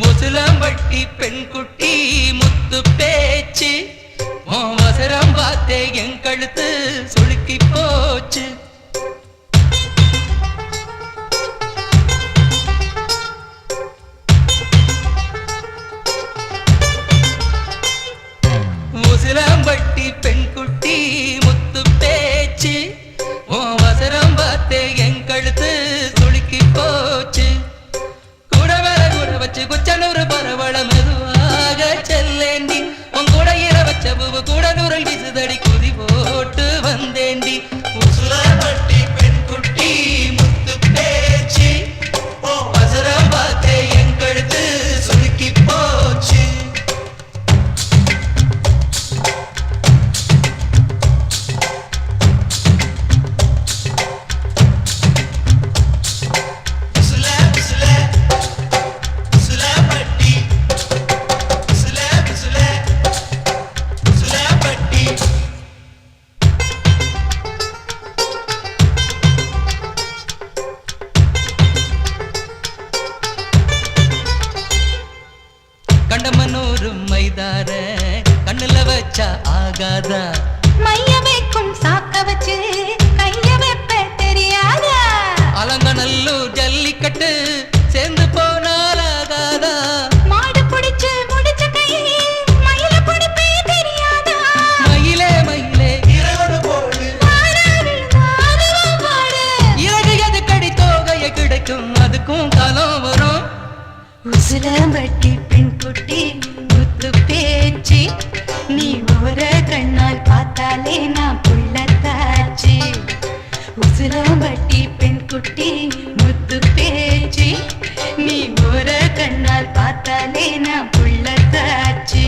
முதுலம்பட்டி பெண் குட்டி முத்து பேச்சு. வசரம் பார்த்தே என் கழுத்து சுளுக்கி போச்சு. ஒரு பரவள மெதுவாக செல்லேண்டி உன் கூட இர வச்ச கூட நுரல் விசுதடிக்கும் கண்டமனூரு மைதார கண்ணுல வச்சா ஆகாதா? மைய வைக்கும் சாக்க வச்சு கைய வைப்ப தெரியாதா? அலங்கநல்லூர் ஜல்லிக்கட்டு சேர்ந்து போனால் ஆகாதா? மாடு புடிச்சு முடிச்ச கையை மயில புடிப்பே தெரியாதா? மயிலே மயிலே. அதுவும் பாடு. இறகு எது கடி தோகைய கிடைக்கும்? அதுக்கும் காலம் வரும். உசிலம்பட்டி பெண் குட்டி முத்து பேச்சு. நீ ஒரு கண்ணால் பார்த்தாலே நான் புள்ளத்தாச்சு. உசிலம்பட்டி பெண் குட்டி முத்து பேச்சு. நீ ஒரு கண்ணால் பார்த்தாலே நான் புள்ளத்தாச்சு.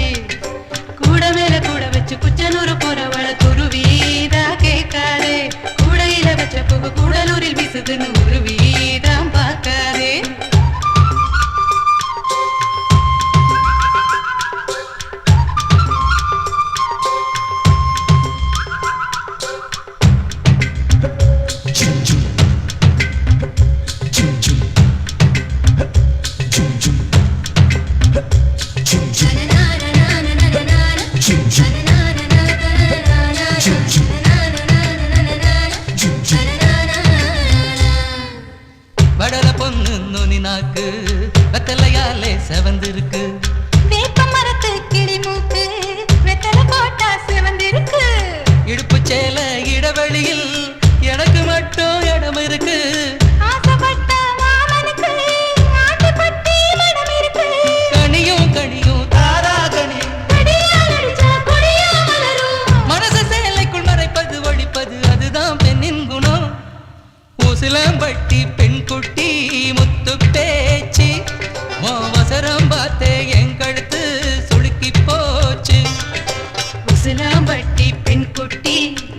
கூட மேல கூட வச்சு குச்சனூர் போறவள துருவீதா கேட்காதே. கூடையில வச்ச புகு கூடலூரில் வீசுதுன்னு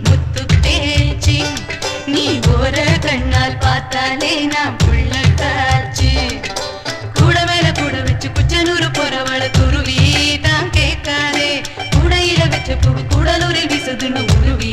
முத்து பேச்சு. நீ ஒரு கண்ணால் பார்த்தாலே நான் புள்ள காச்சு கூட மேல கூட வச்சு குச்சனூர் போறவள துருவி தான் கேட்காதே. கூடையில வச்ச பூ கூடலூரில் வீசுதுன்னு உருவி